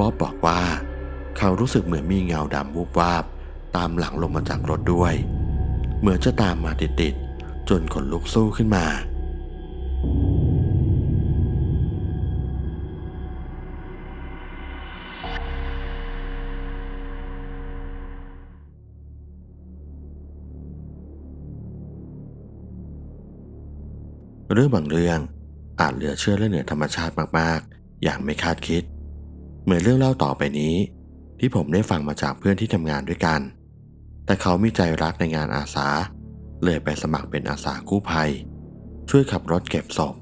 บ๊อบบอกว่า เขารู้สึกเหมือนมีเงาดำวูบวาบ ตามหลังลงมาจากรถด้วย เหมือนจะตามมาติดๆจนขนลุกสู้ขึ้นมา เรื่องบางเรื่องอาจเหลือเชื่อและเหนือธรรมชาติมากๆ อย่างไม่คาดคิด เหมือนเรื่องเล่าต่อไปนี้ ที่ผมได้ฟังมาจากเพื่อนที่ทำงานด้วยกัน แต่เขามีใจรักในงานอาสา เลยไปสมัครเป็นอาสากู้ภัย ช่วยขับรถเก็บศพ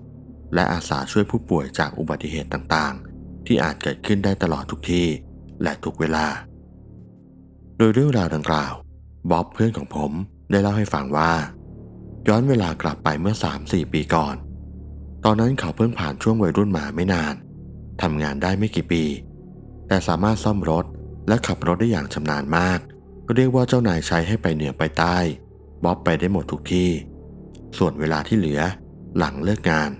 และอาสาช่วยผู้ป่วยจากอุบัติเหตุต่างๆ ที่อาจเกิดขึ้นได้ตลอดทุกที่และทุกเวลา โดยเรื่องราวดังกล่าวบ๊อบเพื่อนของผมได้เล่าให้ฟังว่า ย้อนเวลากลับไปเมื่อ 3-4 ปีก่อน ตอนนั้นเขาเพิ่งผ่านช่วงวัยรุ่นมาไม่นานทำงานได้ไม่กี่ปี แต่สามารถซ่อมรถและขับรถได้อย่างชำนาญมากเรียกว่าเจ้านายใช้ให้ไปเหนือไปใต้ บ๊อบไปได้หมดทุกที่ ส่วนเวลาที่เหลือ หลังเลิกงาน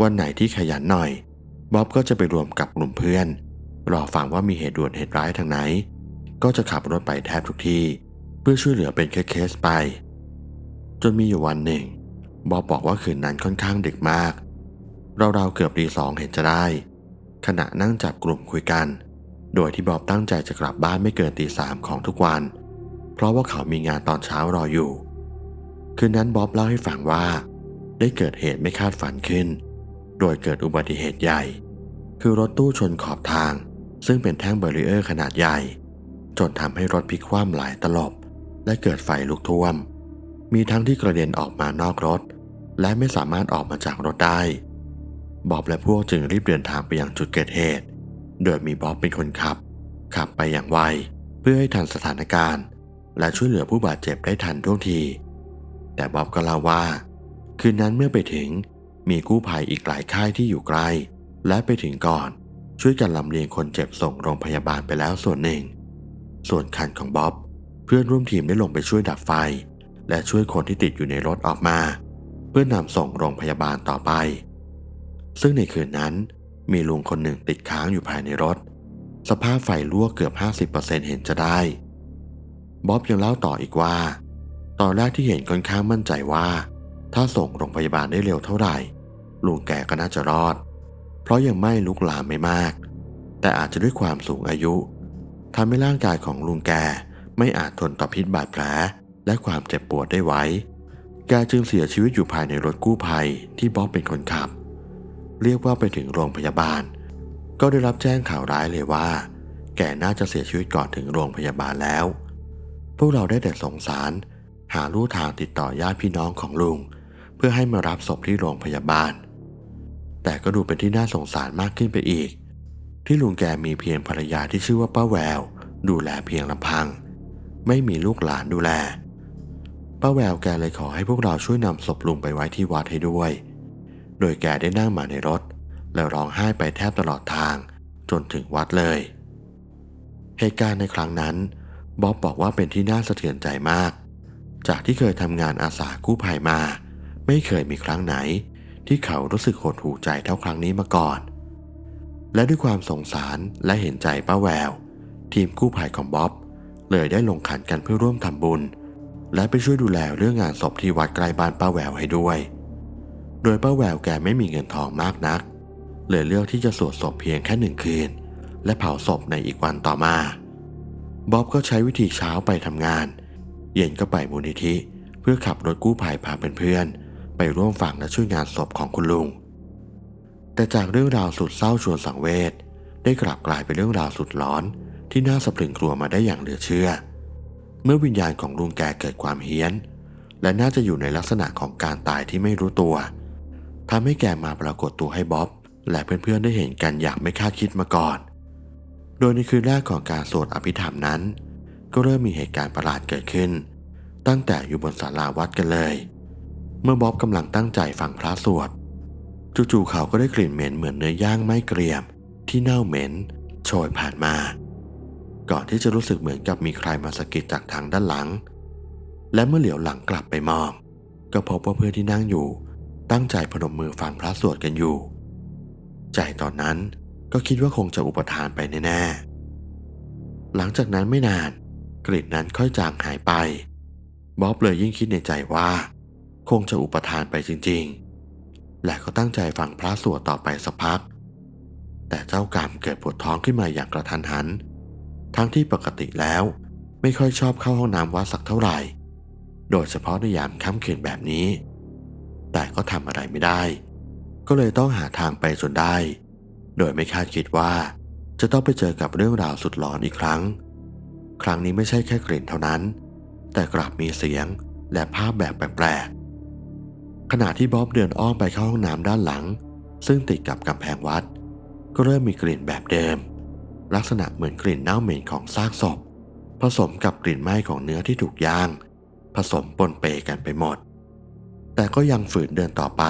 วันไหนที่ขยันหน่อย บ๊อบก็จะไปรวมกับกลุ่มเพื่อน รอฟังว่ามีเหตุด่วนเหตุร้ายทางไหน ก็จะขับรถไปแทบทุกที่ เพื่อช่วยเหลือเป็นเคสไป จนมีอยู่วันหนึ่ง บ๊อบบอกว่าคืนนั้นค่อนข้างดึกมาก เราๆเกือบตีสองเห็นจะได้ ขณะนั่งจับกลุ่มคุยกัน โดยที่บ๊อบตั้งใจจะกลับบ้านไม่เกินตีสามของทุกวัน เพราะว่าเขามีงานตอนเช้ารออยู่ คืนนั้นบ๊อบเล่าให้ฟังว่า ได้เกิดเหตุไม่คาดฝันขึ้น โดยเกิดอุบัติเหตุใหญ่ คือรถตู้ชนขอบทาง ซึ่งเป็นแท่งเบรีเออร์ขนาดใหญ่ จนทำให้รถพลิกคว่ำหลายตลบ และเกิดไฟลุกท่วม มีทั้งที่กระเด็นออกมานอกรถ และไม่สามารถออกมาจากรถได้บ๊อบและพวกจึงรีบเดินทางไปยังจุดเกิดเหตุ โดยมีบ๊อบเป็นคนขับ ขับไปอย่างไวเพื่อให้ทันสถานการณ์ และช่วยเหลือผู้บาดเจ็บได้ทันท่วงที แต่บ๊อบก็เล่าว่า คืนนั้นเมื่อไปถึงมีกู้ภัยอีกหลายค่ายที่อยู่ใกล้และไปถึงก่อน ช่วยกันลำเลียงคนเจ็บส่งโรงพยาบาลไปแล้วส่วนหนึ่ง ส่วนคันของบ๊อบเพื่อนร่วมทีมได้ลงไปช่วยดับไฟ และช่วยคนที่ติดอยู่ในรถออกมา เพื่อนำส่งโรงพยาบาลต่อไป ซึ่งในคืนนั้น มีลุงคนหนึ่งติดค้างอยู่ภายในรถ สภาพไฟลวเกือบ 50%เห็นจะได้ บ๊อบยังเล่าต่ออีกว่า ตอนแรกที่เห็นค่อนข้างมั่นใจว่า ถ้าส่งโรงพยาบาลได้เร็วเท่าไหร่ ลุงแกก็น่าจะรอด เพราะยังไม่ลุกลามไม่มาก แต่อาจจะด้วยความสูงอายุทำให้ร่างกายของลุงแกไม่อาจทนต่อพิษบาดแผลและความเจ็บปวดได้ไว้ แกจึงเสียชีวิตอยู่ภายในรถกู้ภัยที่บ๊อบเป็นคนขับ เรียกว่าไปถึงโรงพยาบาล ก็ได้รับแจ้งข่าวร้ายเลยว่า แกน่าจะเสียชีวิตก่อนถึงโรงพยาบาลแล้ว พวกเราได้แต่สงสาร หาลู่ทางติดต่อญาติพี่น้องของลุง เพื่อให้มารับศพที่โรงพยาบาล แต่ก็ดูเป็นที่น่าสงสารมากขึ้นไปอีก ที่ลุงแกมีเพียงภรรยาที่ชื่อว่าป้าแวว ดูแลเพียงลำพัง ไม่มีลูกหลานดูแลป้าแววแกเลยขอให้พวกเราช่วยนำศพลุงไปไว้ที่วัดให้ด้วย โดยแกได้นั่งมาในรถ แล้วร้องไห้ไปแทบตลอดทางจนถึงวัดเลย เหตุการณ์ในครั้งนั้นบ๊อบบอกว่าเป็นที่น่าสะเทือนใจมาก จากที่เคยทำงานอาสากู้ภัยมา ไม่เคยมีครั้งไหน ที่เขารู้สึกหดหูใจเท่าครั้งนี้มาก่อน และด้วยความสงสารและเห็นใจป้าแวว ทีมกู้ภัยของบ๊อบเลยได้ลงขันกันเพื่อร่วมทำบุญ และไปช่วยดูแลเรื่องงานศพที่วัดใกล้บ้านป้าแววให้ด้วย โดยป้าแววแกไม่มีเงินทองมากนัก เลยเลือกที่จะสวดศพเพียงแค่หนึ่งคืน และเผาศพในอีกวันต่อมา บ๊อบก็ใช้วิธีเช้าไปทำงาน เย็นก็ไปมูลนิธิ เพื่อขับรถกู้ภัยพาเพื่อนๆไปร่วมฟังและช่วยงานศพของคุณลุง แต่จากเรื่องราวสุดเศร้าชวนสังเวชได้กลับกลายเป็นเรื่องราวสุดร้อนที่น่าสะพรึงกลัวมาได้อย่างเหลือเชื่อ เมื่อวิญญาณของลุงแกเกิดความเฮี้ยน และน่าจะอยู่ในลักษณะของการตายที่ไม่รู้ตัว ทำให้แกมาปรากฏตัวให้บ๊อบ และเพื่อนๆได้เห็นกันอย่างไม่คาดคิดมาก่อน โดยในคืนแรกของการสวดอภิธรรมนั้น ก็เริ่มมีเหตุการณ์ประหลาดเกิดขึ้น ตั้งแต่อยู่บนศาลาวัดกันเลย เมื่อบ๊อบกำลังตั้งใจฟังพระสวดจู่ๆเขาก็ได้กลิ่นเหม็นเหมือนเนื้อย่างไม่เกรียม ที่เน่าเหม็นโชยผ่านมา ก่อนที่จะรู้สึกเหมือนกับมีใครมาสะกิดจากทางด้านหลัง และเมื่อเหลียวหลังกลับไปมอง ก็พบว่าเพื่อนที่นั่งอยู่ ตั้งใจพนมมือฟังพระสวดกันอยู่ ใจตอนนั้นก็คิดว่าคงจะอุปทานไปแน่ๆ หลังจากนั้นไม่นานกลิ่นนั้นค่อยจางหายไปบ๊อบเลยยิ่งคิดในใจว่า คงจะอุปทานไปจริงๆ และก็ตั้งใจฟังพระสวดต่อไปสักพัก แต่เจ้ากรรมเกิดปวดท้องขึ้นมาอย่างกระทันหัน ทั้งที่ปกติแล้วไม่ค่อยชอบเข้าห้องน้ำวัดสักเท่าไหร่ โดยเฉพาะในยามค่ำคืนแบบนี้ แต่ก็ทำอะไรไม่ได้ ก็เลยต้องหาทางไปจนได้ โดยไม่คาดคิดว่า จะต้องไปเจอกับเรื่องราวสุดหลอนอีกครั้ง ครั้งนี้ไม่ใช่แค่กลิ่นเท่านั้น แต่กลับมีเสียงและภาพแบบแปลกๆขณะที่บ๊อบเดินอ้อมไปเข้าห้องน้ำด้านหลัง ซึ่งติดกับกำแพงวัด ก็เริ่มมีกลิ่นแบบเดิม ลักษณะเหมือนกลิ่นเน่าเหม็นของซากศพ ผสมกับกลิ่นไหม้ของเนื้อที่ถูกย่าง ผสมปนเปกันไปหมด แต่ก็ยังฝืนเดินต่อไป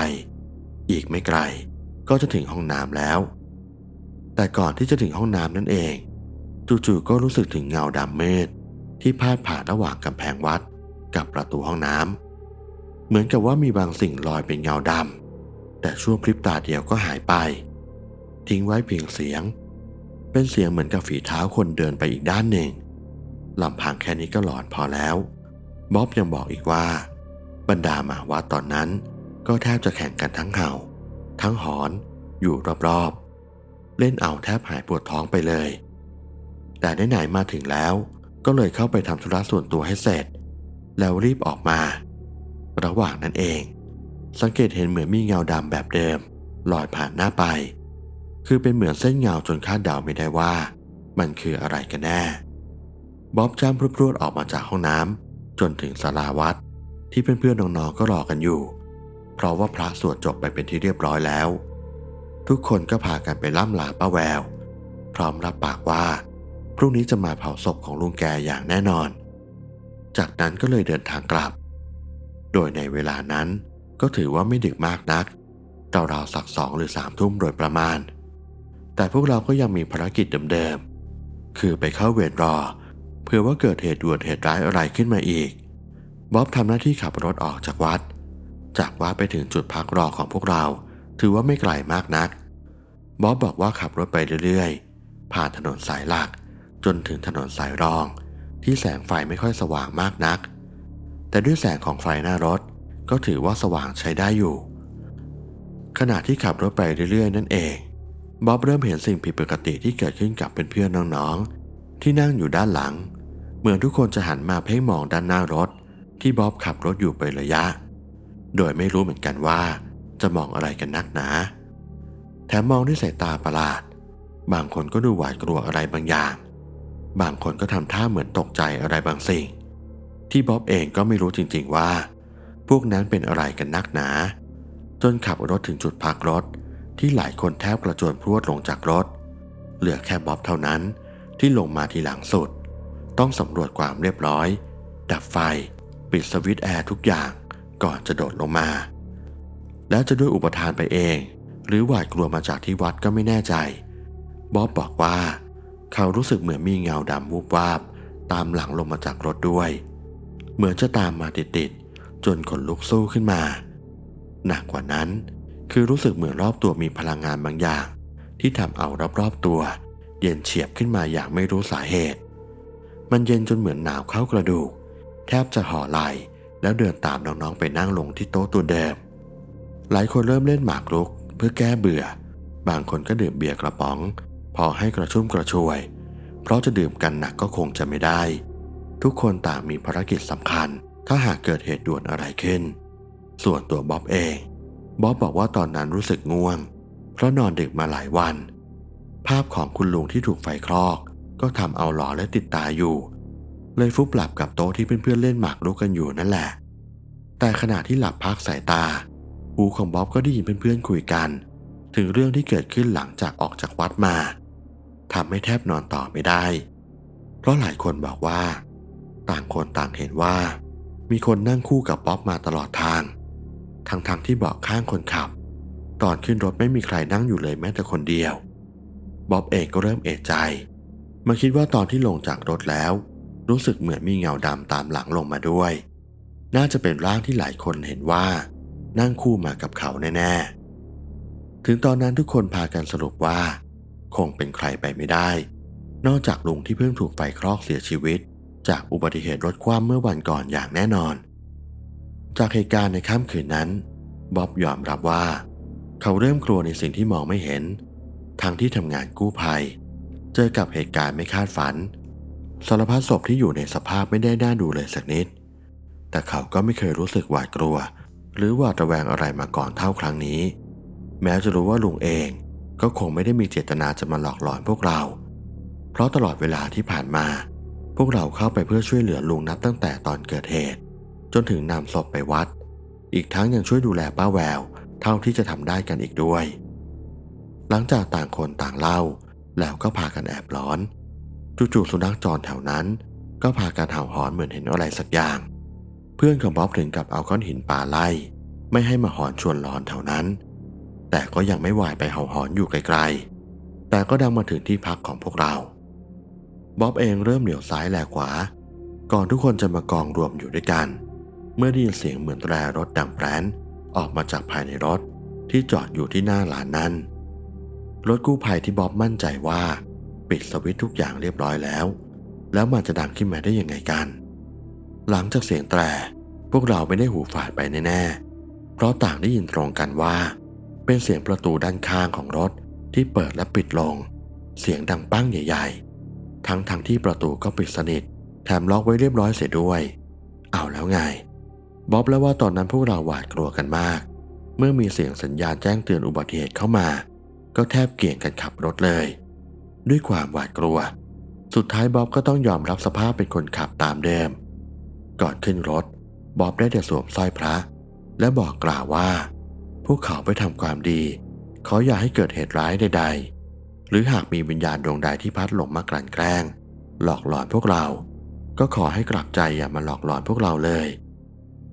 อีกไม่ไกลก็จะถึงห้องน้ำแล้ว แต่ก่อนที่จะถึงห้องน้ำนั่นเอง จู่ๆก็รู้สึกถึงเงาดำมืดที่พาดผ่านระหว่างกำแพงวัดกับประตูห้องน้ำเหมือนกับว่ามีบางสิ่งลอยเป็นเงาดำแต่ช่วงพริบตาเดียวก็หายไป ทิ้งไว้เพียงเสียง เป็นเสียงเหมือนกับฝีเท้าคนเดินไปอีกด้านหนึ่งลำพังแค่นี้ก็หลอนพอแล้วบ๊อบยังบอกอีกว่า บรรดาหมาวัดตอนนั้น ก็แทบจะแข่งกันทั้งเห่า ทั้งหอนอยู่รอบๆ เล่นเอาแทบหายปวดท้องไปเลย แต่ไหนๆมาถึงแล้วก็เลยเข้าไปทำธุระส่วนตัวให้เสร็จ แล้วรีบออกมา ระหว่างนั้นเอง สังเกตเห็นเหมือนมีเงาดำแบบเดิมลอยผ่านหน้าไป คือเป็นเหมือนเส้นเงาจนคาดเดาไม่ได้ว่า มันคืออะไรกันแน่ บ๊อบจ้ำพรวดๆออกมาจากห้องน้ำจนถึงศาลาวัด ที่เพื่อนๆน้องๆก็รอกันอยู่ เพราะว่าพระสวดจบไปเป็นที่เรียบร้อยแล้ว ทุกคนก็พากันไปล่ำลาป้าแวว พร้อมรับปากว่า พรุ่งนี้จะมาเผาศพของลุงแกอย่างแน่นอน จากนั้นก็เลยเดินทางกลับ โดยในเวลานั้นก็ถือว่าไม่ดึกมากนักราวๆสักสองหรือสามทุ่มโดยประมาณ แต่พวกเราก็ยังมีภารกิจเดิมๆคือไปเข้าเวรรอ เพื่อว่าเกิดเหตุด่วนเหตุร้ายอะไรขึ้นมาอีก บ๊อบทำหน้าที่ขับรถออกจากวัด จากวัดไปถึงจุดพักรอของพวกเรา ถือว่าไม่ไกลมากนัก บ๊อบบอกว่าขับรถไปเรื่อยๆ ผ่านถนนสายหลัก จนถึงถนนสายรอง ที่แสงไฟไม่ค่อยสว่างมากนัก แต่ด้วยแสงของไฟหน้ารถก็ถือว่าสว่างใช้ได้อยู่ ขณะที่ขับรถไปเรื่อยๆ นั่นเองบ๊อบเริ่มเห็นสิ่งผิดปกติที่เกิดขึ้นกับเพื่อนๆน้องๆ ที่นั่งอยู่ด้านหลัง เหมือนทุกคนจะหันมาเพ่งมองด้านหน้ารถ ที่บ๊อบขับรถอยู่ไประยะ โดยไม่รู้เหมือนกันว่าจะมองอะไรกันนักหนา แถมมองด้วยสายตาประหลาด บางคนก็ดูหวาดกลัวอะไรบางอย่าง บางคนก็ทำท่าเหมือนตกใจอะไรบางสิ่ง ที่บ๊อบเองก็ไม่รู้จริงๆว่า พวกนั้นเป็นอะไรกันนักหนา จนขับรถถึงจุดพักรถที่หลายคนแทบกระโจนพรวดลงจากรถ เหลือแค่บ๊อบเท่านั้นที่ลงมาทีหลังสุด ต้องสำรวจความเรียบร้อย ดับไฟ ปิดสวิตช์แอร์ทุกอย่างก่อนจะโดดลงมา แล้วจะด้วยอุปทานไปเอง หรือหวาดกลัวมาจากที่วัดก็ไม่แน่ใจบ๊อบบอกว่า เขารู้สึกเหมือนมีเงาดำวูบวาบ ตามหลังลงมาจากรถด้วย เหมือนจะตามมาติดๆจนขนลุกสู้ขึ้นมา หนักกว่านั้น คือรู้สึกเหมือนรอบตัวมีพลังงานบางอย่าง ที่ทำเอารอบๆตัว เย็นเฉียบขึ้นมาอย่างไม่รู้สาเหตุ มันเย็นจนเหมือนหนาวเข้ากระดูก แทบจะห่อไหลแล้วเดินตามน้องๆไปนั่งลงที่โต๊ะตัวเดิม หลายคนเริ่มเล่นหมากรุกเพื่อแก้เบื่อ บางคนก็ดื่มเบียร์กระป๋อง พอให้กระชุ่มกระชวย เพราะจะดื่มกันหนักก็คงจะไม่ได้ ทุกคนต่างมีภารกิจสำคัญ ถ้าหากเกิดเหตุด่วนอะไรขึ้น ส่วนตัวบ๊อบเอง บ๊อบบอกว่าตอนนั้นรู้สึกง่วง เพราะนอนดึกมาหลายวัน ภาพของคุณลุงที่ถูกไฟคลอก ก็ทำเอาหลอและติดตาอยู่ เลยฟุบหลับกับโต๊ะที่เพื่อนๆเล่นหมากรุกกันอยู่นั่นแหละ แต่ขณะที่หลับพักสายตา หูของบ๊อบก็ได้ยินเพื่อนๆคุยกัน ถึงเรื่องที่เกิดขึ้นหลังจากออกจากวัดมาทำให้แทบนอนต่อไม่ได้ เพราะหลายคนบอกว่า ต่างคนต่างเห็นว่า มีคนนั่งคู่กับบ๊อบมาตลอดทาง ทั้งๆทที่เบาะข้างคนขับ ตอนขึ้นรถไม่มีใครนั่งอยู่เลยแม้แต่คนเดียว บ๊อบเองก็เริ่มเอะใจ มาคิดว่าตอนที่ลงจากรถแล้ว รู้สึกเหมือนมีเงาดำตามหลังลงมาด้วย น่าจะเป็นร่างที่หลายคนเห็นว่า นั่งคู่มากับเขาแน่ ๆ ถึงตอนนั้นทุกคนพากันสรุปว่า คงเป็นใครไปไม่ได้ นอกจากลุงที่เพิ่งถูกไฟคลอกเสียชีวิต จากอุบัติเหตุรถคว่ำเมื่อวันก่อนอย่างแน่นอน จากเหตุการณ์ในค่ำคืนนั้นบ๊อบยอมรับว่า เขาเริ่มกลัวในสิ่งที่มองไม่เห็น ทั้งที่ทำงานกู้ภัย เจอกับเหตุการณ์ไม่คาดฝัน สารพัดศพที่อยู่ในสภาพไม่ได้น่าดูเลยสักนิด แต่เขาก็ไม่เคยรู้สึกหวาดกลัว หรือหวาดระแวงอะไรมาก่อนเท่าครั้งนี้ แม้จะรู้ว่าลุงเองก็คงไม่ได้มีเจตนาจะมาหลอกหลอนพวกเรา เพราะตลอดเวลาที่ผ่านมา พวกเราเข้าไปเพื่อช่วยเหลือลุงนับตั้งแต่ตอนเกิดเหตุ จนถึงนำศพไปวัด อีกทั้งยังช่วยดูแลป้าแวว เท่าที่จะทำได้กันอีกด้วย หลังจากต่างคนต่างเล่า แล้วก็พากันแอบร้อน จู่ๆสุนัขจรแถวนั้น ก็พากันเห่าหอนเหมือนเห็นอะไรสักอย่าง เพื่อนของบ๊อบถึงกับเอาก้อนหินปาไล่ ไม่ให้มาหอนชวนร้อนแถวนั้น แต่ก็ยังไม่ไหวไปเห่าหอนอยู่ไกลๆ แต่ก็ดังมาถึงที่พักของพวกเราบ๊อบเองเริ่มเหลียวซ้ายแลขวา ก่อนทุกคนจะมากองรวมอยู่ด้วยกัน เมื่อได้ยินเสียงเหมือนแตรรถดังแปรนออกมาจากภายในรถที่จอดอยู่ที่หน้าหลานนั้น รถกู้ภัยที่บ๊อบมั่นใจว่า ปิดสวิตทุกอย่างเรียบร้อยแล้ว แล้วมันจะดังขึ้นมาได้ยังไงกัน หลังจากเสียงแตรพวกเราไม่ได้หูฝาดไปแน่ๆเพราะต่างได้ยินตรงกันว่า เป็นเสียงประตูด้านข้างของรถที่เปิดและปิดลง เสียงดังปั้งใหญ่ ๆ ทั้งทั้งที่ประตูก็ปิดสนิท แถมล็อกไว้เรียบร้อยเสียด้วย เอาแล้วไงบ๊อบแล้วว่าตอนนั้นพวกเราหวาดกลัวกันมาก เมื่อมีเสียงสัญญาณแจ้งเตือนอุบัติเหตุเข้ามา ก็แทบเกี่ยงกันขับรถเลย ด้วยความหวาดกลัว สุดท้ายบ๊อบก็ต้องยอมรับสภาพเป็นคนขับตามเดิม ก่อนขึ้นรถบ๊อบได้แต่สวมสร้อยพระ และบอกกล่าวว่า พวกเขาไปทำความดี ขออย่าให้เกิดเหตุร้ายใด ๆ หรือหากมีวิญญาณดวงใดที่พัดหลงมากลั่นแกล้ง หลอกหลอนพวกเรา ก็ขอให้กลับใจอย่ามาหลอกหลอนพวกเราเลย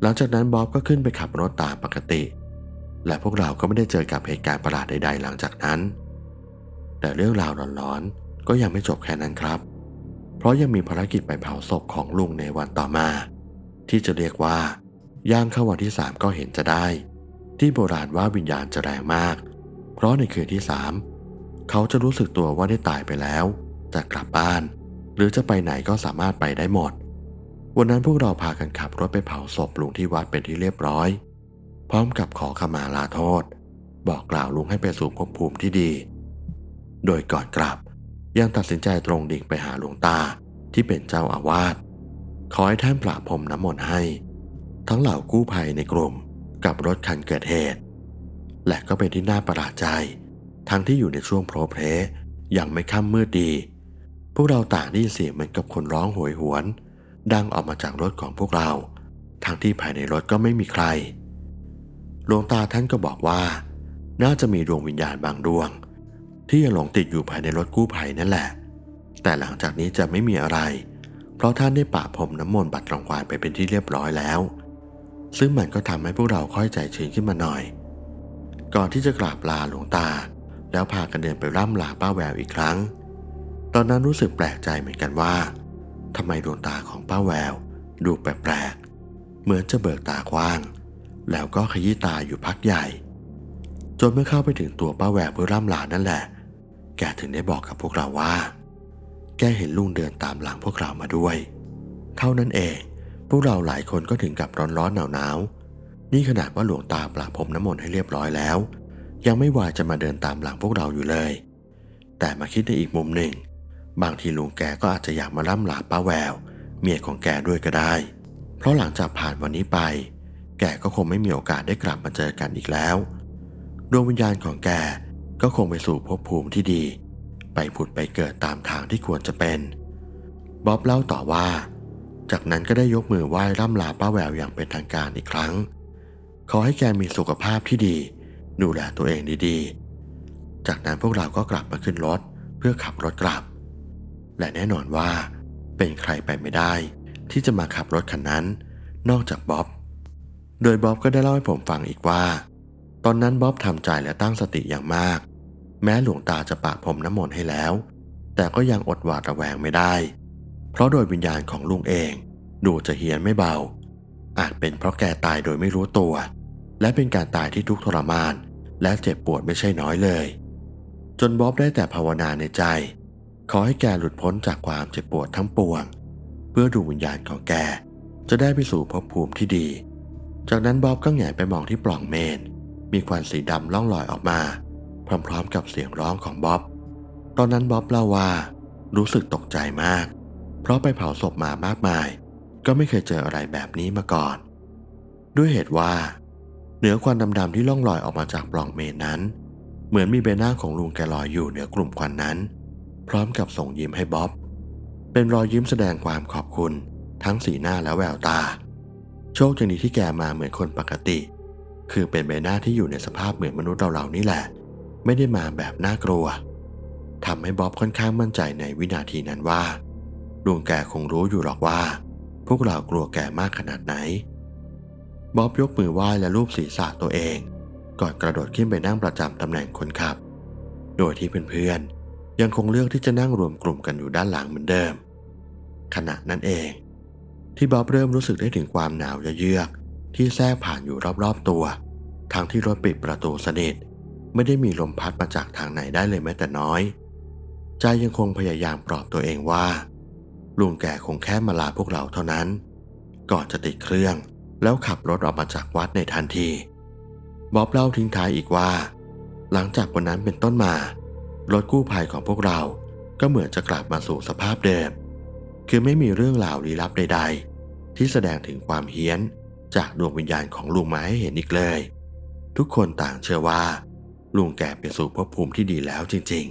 หลังจากนั้นบ๊อบก็ขึ้นไปขับรถตามปกติ และพวกเราก็ไม่ได้เจอกับเหตุการณ์ประหลาดใด ๆ หลังจากนั้น แต่เรื่องราวหลอนๆก็ยังไม่จบแค่นั้นครับ เพราะยังมีภารกิจไปเผาศพของลุงในวันต่อมา ที่จะเรียกว่า ย่างเข้าวันที่สามก็เห็นจะได้ ที่โบราณว่าวิญญาณจะแรงมาก เพราะในคืนที่สามเขาจะรู้สึกตัวว่าได้ตายไปแล้ว จะกลับบ้าน หรือจะไปไหนก็สามารถไปได้หมด วันนั้นพวกเราพากันขับรถไปเผาศพลุงที่วัดเป็นที่เรียบร้อย พร้อมกับขอขมาลาโทษ บอกกล่าวลุงให้ไปสู่ภพภูมิที่ดี โดยก่อนกลับ ยังตัดสินใจตรงดิ่งไปหาหลวงตาที่เป็นเจ้าอาวาสขอให้ท่านปราบพรมน้ำมนต์ให้ ทั้งเหล่ากู้ภัยในกลุ่มกับรถคันเกิดเหตุ และก็เป็นที่น่าประหลาดใจ ทั้งที่อยู่ในช่วงโพรเพลยังไม่ค่ำมืดดี พวกเราต่างได้ยินเสียงเหมือนกับคนร้องโหยหวน ดังออกมาจากรถของพวกเรา ทั้งที่ภายในรถก็ไม่มีใครหลวงตาท่านก็บอกว่า น่าจะมีดวงวิญญาณบางดวง ที่ยังหลงติดอยู่ภายในรถกู้ภัยนั่นแหละ แต่หลังจากนี้จะไม่มีอะไร เพราะท่านได้ปะพรมน้ำมนต์บัตรรางวัลไปเป็นที่เรียบร้อยแล้ว ซึ่งมันก็ทำให้พวกเราค่อยใจชื้นขึ้นมาหน่อย ก่อนที่จะกราบลาหลวงตา แล้วพากันเดินไปร่ำลาป้าแววอีกครั้ง ตอนนั้นรู้สึกแปลกใจเหมือนกันว่าทำไมดวงตาของป้าแวว ดูแปลกๆ เหมือนจะเบิกตากว้าง แล้วก็ขยี้ตาอยู่พักใหญ่ จนเมื่อเข้าไปถึงตัวป้าแววเพื่อร่ำลานั่นแหละ แกถึงได้บอกกับพวกเราว่า แกเห็นลุงเดินตามหลังพวกเรามาด้วย เท่านั้นเอง พวกเราหลายคนก็ถึงกับร้อนร้อนหนาวหนาวๆ นี่ขนาดว่าหลวงตาปราบพรมน้ำมนต์ให้เรียบร้อยแล้ว ยังไม่วายจะมาเดินตามหลังพวกเราอยู่เลย แต่มาคิดในอีกมุมหนึ่ง บางทีลุงแกก็อาจจะอยากมาล่ำลาป้าแวว เมียของแกด้วยก็ได้ เพราะหลังจากผ่านวันนี้ไป แกก็คงไม่มีโอกาสได้กลับมาเจอกันอีกแล้ว ดวงวิญญาณของแก ก็คงไปสู่ภพภูมิที่ดี ไปผุดไปเกิดตามทางที่ควรจะเป็น บ๊อบเล่าต่อว่า จากนั้นก็ได้ยกมือไหว้ร่ำลาป้าแววอย่างเป็นทางการอีกครั้ง ขอให้แกมีสุขภาพที่ดี ดูแลตัวเองดีๆ จากนั้นพวกเราก็กลับมาขึ้นรถเพื่อขับรถกลับ และแน่นอนว่า เป็นใครไปไม่ได้ ที่จะมาขับรถคันนั้น นอกจากบ๊อบ โดยบ๊อบก็ได้เล่าให้ผมฟังอีกว่า ตอนนั้นบ๊อบทำใจและตั้งสติอย่างมาก แม้หลวงตาจะปะพรมน้ำมนต์ให้แล้ว แต่ก็ยังอดหวาดระแวงไม่ได้ เพราะโดยวิญญาณของลุงเอง ดูจะเฮียนไม่เบา อาจเป็นเพราะแกตายโดยไม่รู้ตัว และเป็นการตายที่ทุกข์ทรมาน และเจ็บปวดไม่ใช่น้อยเลย จนบ๊อบได้แต่ภาวนาในใจ ขอให้แกหลุดพ้นจากความเจ็บปวดทั้งปวง เพื่อดวงวิญญาณของแก จะได้ไปสู่ภพภูมิที่ดี จากนั้นบ๊อบก็แหงไปมองที่ปล่องเมน มีควันสีดำล่องลอยออกมา พร้อมๆกับเสียงร้องของบ๊อบ ตอนนั้นบ๊อบเล่าว่ารู้สึกตกใจมาก เพราะไปเผาศพมามากมาย ก็ไม่เคยเจออะไรแบบนี้มาก่อน ด้วยเหตุว่า เหนือควันดำๆที่ล่องลอยออกมาจากปล่องเมนนั้น เหมือนมีใบหน้าของลุงแกลอยอยู่เหนือกลุ่มควันนั้น พร้อมกับส่งยิ้มให้บ๊อบ เป็นรอยยิ้มแสดงความขอบคุณทั้งสีหน้าและแววตา โชคดีที่แกมาเหมือนคนปกติ คือเป็นใบหน้าที่อยู่ในสภาพเหมือนมนุษย์เราๆนี่แหละ ไม่ได้มาแบบน่ากลัวทำให้บ๊อบค่อนข้างมั่นใจในวินาทีนั้นว่าลุงแกคงรู้อยู่หรอกว่า พวกเรากลัวแกมากขนาดไหน บ๊อบยกมือไหว้และรูปศีรษะตัวเอง ก่อนกระโดดขึ้นไปนั่งประจำตำแหน่งคนขับ โดยที่เพื่อนๆยังคงเลือกที่จะนั่งรวมกลุ่มกันอยู่ด้านหลังเหมือนเดิม ขณะนั้นเอง ที่บ๊อบเริ่มรู้สึกได้ถึงความหนาวเยือกที่แทรกผ่านอยู่รอบๆตัว ทั้งที่รถปิดประตูสนิท ไม่ได้มีลมพัดมาจากทางไหนได้เลยแม้แต่น้อย ใจยังคงพยายามปลอบตัวเองว่า ลุงแกคงแค่มาลาพวกเราเท่านั้น ก่อนจะติดเครื่อง แล้วขับรถออกมาจากวัดในทันที บ๊อบเล่าทิ้งท้ายอีกว่า หลังจากวันนั้นเป็นต้นมา รถกู้ภัยของพวกเราก็เหมือนจะกลับมาสู่สภาพเดิม คือไม่มีเรื่องราวลี้ลับใด ๆ ที่แสดงถึงความเฮี้ยนจากดวงวิญญาณของลุงมาให้เห็นอีกเลย ทุกคนต่างเชื่อว่า ลุงแก่ไปสู่ภพภูมิที่ดีแล้วจริง